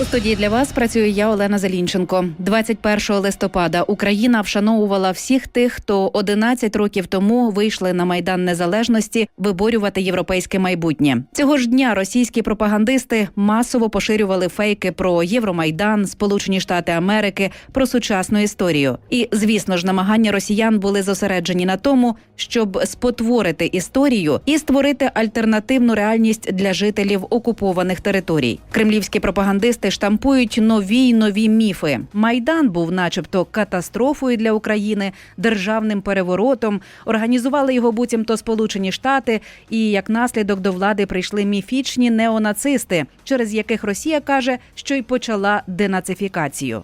У студії для вас працюю я, Олена Залінченко. 21 листопада Україна вшановувала всіх тих, хто 11 років тому вийшли на майдан незалежності виборювати європейське майбутнє. Цього ж дня російські пропагандисти масово поширювали фейки про Євромайдан, Сполучені Штати Америки, про сучасну історію. І, звісно ж, намагання росіян були зосереджені на тому, щоб спотворити історію і створити альтернативну реальність для жителів окупованих територій. Кремлівські пропагандисти штампують нові й нові міфи. Майдан був, начебто, катастрофою для України, державним переворотом. Організували його буцімто Сполучені Штати, і як наслідок до влади прийшли міфічні неонацисти, через яких Росія каже, що й почала денацифікацію.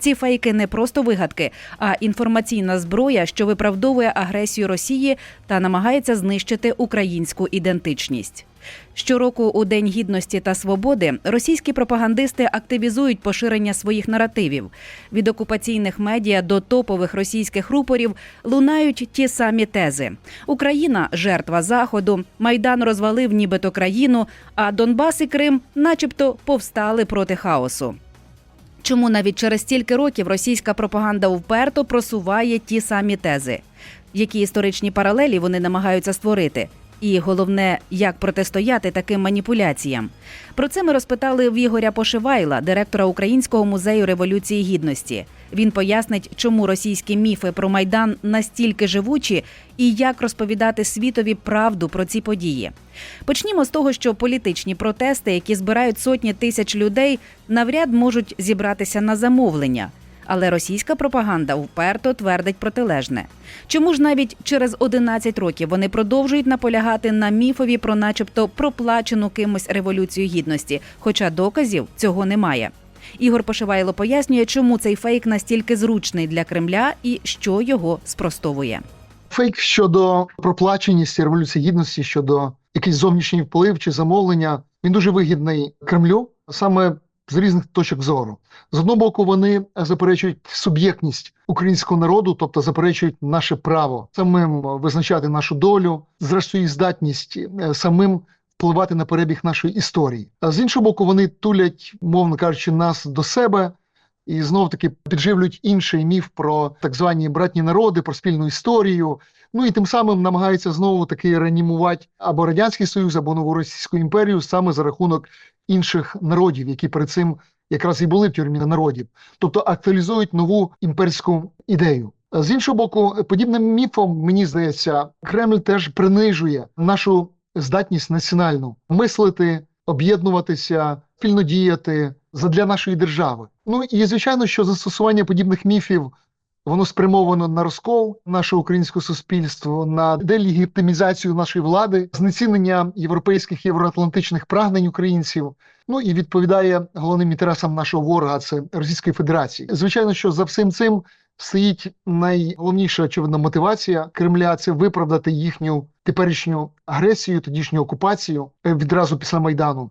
Ці фейки не просто вигадки, а інформаційна зброя, що виправдовує агресію Росії та намагається знищити українську ідентичність. Щороку у День гідності та свободи російські пропагандисти активізують поширення своїх наративів. Від окупаційних медіа до топових російських рупорів лунають ті самі тези: Україна жертва заходу, майдан розвалив нібито країну, а Донбас і Крим, начебто, повстали проти хаосу. Чому навіть через стільки років російська пропаганда вперто просуває ті самі тези, які історичні паралелі вони намагаються створити? І головне, як протистояти таким маніпуляціям. Про це ми розпитали в Ігоря Пошивайла, директора Українського музею революції гідності. Він пояснить, чому російські міфи про майдан настільки живучі і як розповідати світові правду про ці події. Почнімо з того, що політичні протести, які збирають сотні тисяч людей, навряд можуть зібратися на замовлення. Але російська пропаганда вперто твердить протилежне. Чому ж навіть через 11 років вони продовжують наполягати на міфові про, начебто, проплачену кимось революцію гідності, хоча доказів цього немає. Ігор Пошивайло пояснює, чому цей фейк настільки зручний для Кремля і що його спростовує. Фейк щодо проплаченості революції гідності, щодо якийсь зовнішній вплив чи замовлення, він дуже вигідний Кремлю саме з різних точок зору. З одного боку, вони заперечують суб'єктність українського народу, тобто заперечують наше право самим визначати нашу долю, зрештою, здатність е, самим впливати на перебіг нашої історії. А з іншого боку, вони тулять, мовно кажучи, нас до себе. І знов таки підживлюють інший міф про так звані братні народи, про спільну історію. Ну і тим самим намагаються знову таки реанімувати або радянський союз, або нову російську імперію саме за рахунок інших народів, які перед цим якраз і були в тюрмі народів, тобто актуалізують нову імперську ідею. З іншого боку, подібним міфом, мені здається, Кремль теж принижує нашу здатність національну мислити, об'єднуватися, спільно діяти задля нашої держави. Ну і звичайно, що застосування подібних міфів воно спрямовано на розкол нашого українського суспільства, на делегітимізацію нашої влади, знецінення європейських євроатлантичних прагнень українців. Ну і відповідає головним інтересам нашого ворога, це Російської Федерації. Звичайно, що за всім цим стоїть найголовніша очевидна мотивація Кремля це виправдати їхню теперішню агресію, тодішню окупацію відразу після майдану.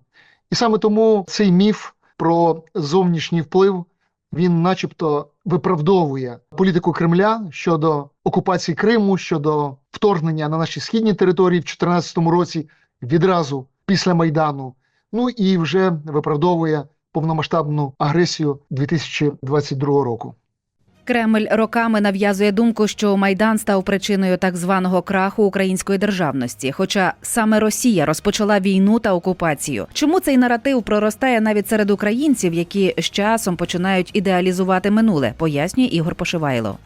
І саме тому цей міф про зовнішній вплив він, начебто, виправдовує політику Кремля щодо окупації Криму, щодо вторгнення на наші східні території в 2014 році, відразу після майдану. Ну і вже виправдовує повномасштабну агресію 2022 року. Кремль роками нав'язує думку, що майдан став причиною так званого краху української державності. Хоча саме Росія розпочала війну та окупацію. Чому цей наратив проростає навіть серед українців, які з часом починають ідеалізувати минуле, пояснює Ігор Пошивайло.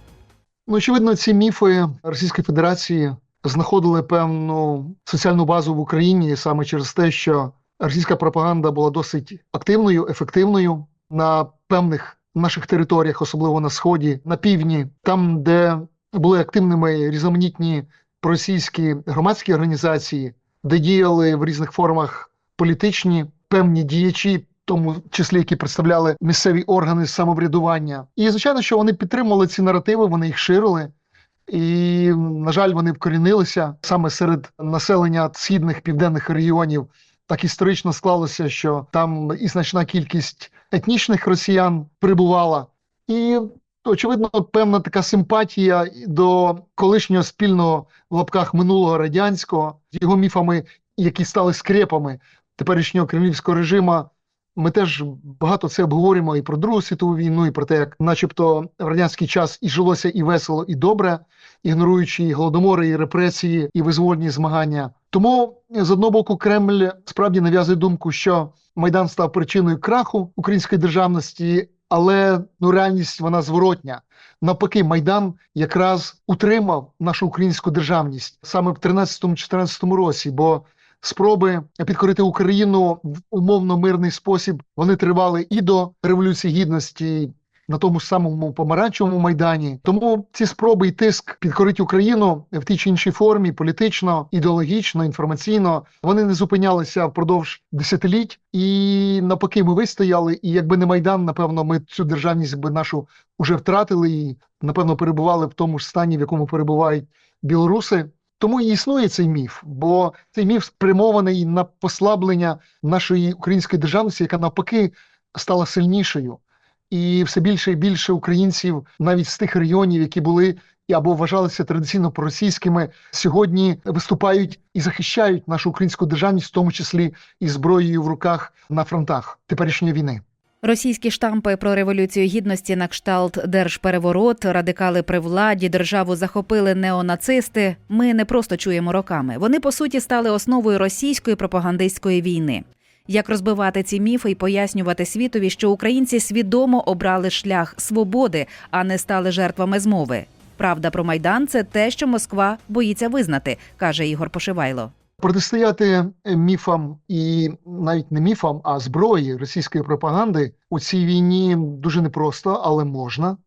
Ну, очевидно, ці міфи Російської Федерації знаходили певну соціальну базу в Україні саме через те, що російська пропаганда була досить активною, ефективною на певних наших територіях, особливо на сході, на півдні, там, де були активними різноманітні проросійські громадські організації, де діяли в різних формах політичні певні діячі. Тому числі, які представляли місцеві органи самоврядування, і звичайно, що вони підтримували ці наративи, вони їх ширили, і на жаль, вони вкорінилися саме серед населення східних південних регіонів. Так історично склалося, що там і значна кількість етнічних росіян прибувала. І очевидно певна така симпатія до колишнього спільного в лапках минулого радянського з його міфами, які стали скрепами теперішнього кремлівського режиму. Ми теж багато це обговорюємо і про Другу світову війну, і про те, як, начебто, в радянський час і жилося і весело, і добре, ігноруючи і голодомори, і репресії, і визвольні змагання. Тому з одного боку Кремль справді нав'язує думку, що Майдан став причиною краху української державності, але ну реальність вона зворотня. Навпаки, Майдан якраз утримав нашу українську державність саме в 13-14 році, бо спроби підкорити Україну в умовно мирний спосіб вони тривали і до революції гідності. На тому ж самому помаранчевому майдані, тому ці спроби і тиск підкорити Україну в тій чи іншій формі, політично, ідеологічно, інформаційно, вони не зупинялися впродовж десятиліть, і навпаки, ми вистояли. І якби не майдан, напевно, ми цю державність би нашу вже втратили і напевно перебували в тому ж стані, в якому перебувають білоруси. Тому і існує цей міф, бо цей міф спрямований на послаблення нашої української державності, яка навпаки стала сильнішою. І все більше і більше українців, навіть з тих регіонів, які були або вважалися традиційно проросійськими, сьогодні виступають і захищають нашу українську державність, в тому числі і зброєю в руках на фронтах теперішньої війни. Російські штампи про революцію гідності на кшталт держпереворот, радикали при владі, державу захопили неонацисти. Ми не просто чуємо роками. Вони по суті стали основою російської пропагандистської війни. Як розбивати ці міфи і пояснювати світові, що українці свідомо обрали шлях свободи, а не стали жертвами змови. Правда про майдан це те, що Москва боїться визнати, каже Ігор Пошивайло. Протистояти міфам і навіть не міфам, а зброї російської пропаганди у цій війні дуже непросто, але можна.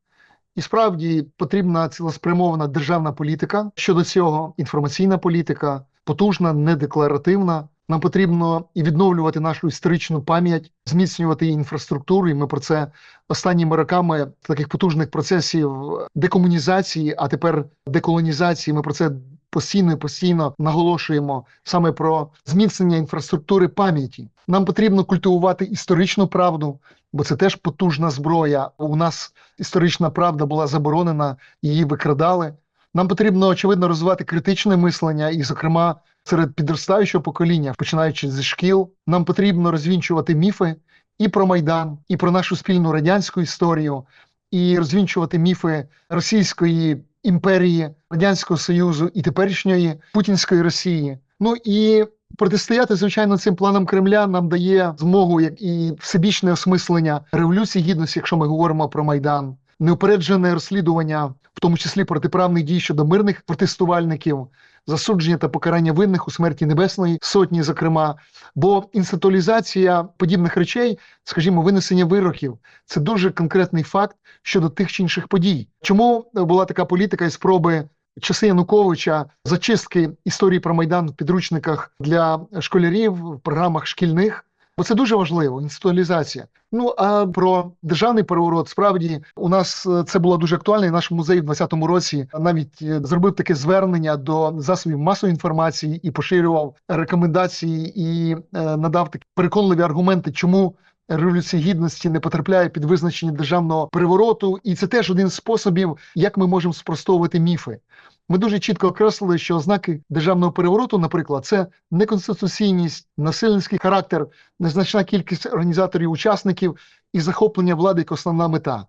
І справді потрібна цілеспрямована державна політика щодо цього, інформаційна політика, потужна, недекларативна. Нам потрібно і відновлювати нашу історичну пам'ять, зміцнювати її інфраструктуру. І ми про це останніми роками таких потужних процесів декомунізації, а тепер деколонізації. Ми про це постійно і постійно наголошуємо саме про зміцнення інфраструктури пам'яті. Нам потрібно культивувати історичну правду, бо це теж потужна зброя. У нас історична правда була заборонена, її викрадали. Нам потрібно очевидно розвивати критичне мислення, і, зокрема, серед підростаючого покоління, починаючи зі шкіл, нам потрібно розвінчувати міфи і про майдан, і про нашу спільну радянську історію, і розвінчувати міфи російської імперії, радянського союзу і теперішньої путінської Росії. Ну і протистояти звичайно цим планам Кремля нам дає змогу як і всебічне осмислення революції гідності, якщо ми говоримо про майдан, неупереджене розслідування, в тому числі протиправних дій щодо мирних протестувальників, засудження та покарання винних у смерті Небесної Сотні, зокрема, бо інституалізація подібних речей, скажімо, винесення вироків, це дуже конкретний факт щодо тих чи інших подій. Чому була така політика і спроби часи Януковича зачистки історії про майдан в підручниках для школярів в програмах шкільних? Бо це дуже важливо, інституалізація. Ну а про державний переворот справді у нас е, це було дуже актуально. і Наш музей в 2020 році навіть е, зробив таке звернення до засобів масової інформації і поширював рекомендації і е, надав такі переконливі аргументи, чому. Революція гідності не потрапляє під визначення державного перевороту, і це теж один з способів, як ми можемо спростовувати міфи. Ми дуже чітко окреслили, що ознаки державного перевороту, наприклад, це неконституційність, насильницький характер, незначна кількість організаторів, учасників і захоплення влади як основна мета.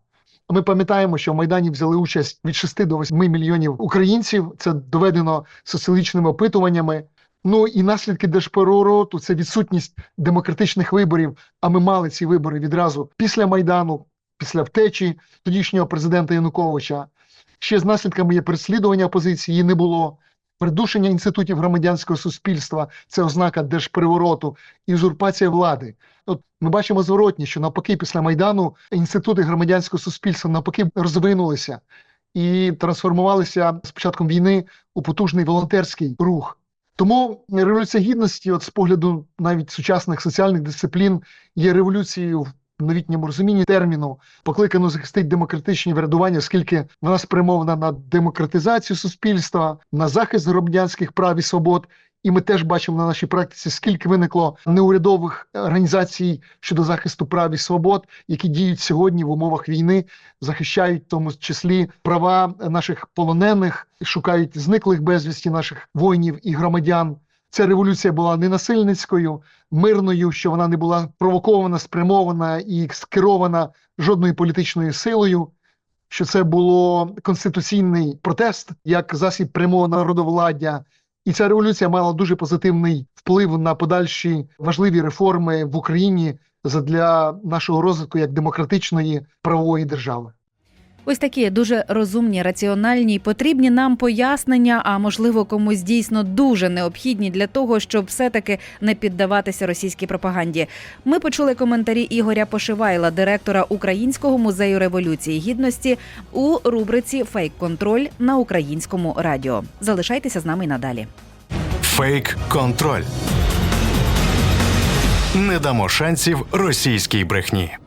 Ми пам'ятаємо, що в Майдані взяли участь від 6 до 8 мільйонів українців. Це доведено соціологічними опитуваннями. Ну і наслідки держперевороту – це відсутність демократичних виборів. А ми мали ці вибори відразу після майдану, після втечі тодішнього президента Януковича. Ще з наслідками є переслідування опозиції, її не було. Придушення інститутів громадянського суспільства це ознака держперевороту узурпація влади. От ми бачимо зворотні, що навпаки, після майдану інститути громадянського суспільства навпаки розвинулися і трансформувалися з початком війни у потужний волонтерський рух. Тому революція гідності, от з погляду навіть сучасних соціальних дисциплін, є революцією новітньому розумінні терміну, покликано захистити демократичні врядування, оскільки вона спрямована на демократизацію суспільства, на захист громадянських прав і свобод І ми теж бачимо на нашій практиці, скільки виникло неурядових організацій щодо захисту прав і свобод, які діють сьогодні в умовах війни, захищають в тому числі права наших полонених, шукають зниклих безвісті наших воїнів і громадян. Ця революція була не насильницькою, мирною, що вона не була провокована, спрямована і скерована жодною політичною силою. Що це було конституційний протест як засіб прямого народовладдя, і ця революція мала дуже позитивний вплив на подальші важливі реформи в Україні для нашого розвитку як демократичної правової держави. Ось такі дуже розумні, раціональні, й потрібні нам пояснення, а можливо комусь дійсно дуже необхідні для того, щоб все-таки не піддаватися російській пропаганді. Ми почули коментарі Ігоря Пошивайла, директора Українського музею революції гідності, у рубриці Фейк-контроль на українському радіо. Залишайтеся з нами й надалі. Фейк-контроль. Не дамо шансів російській брехні.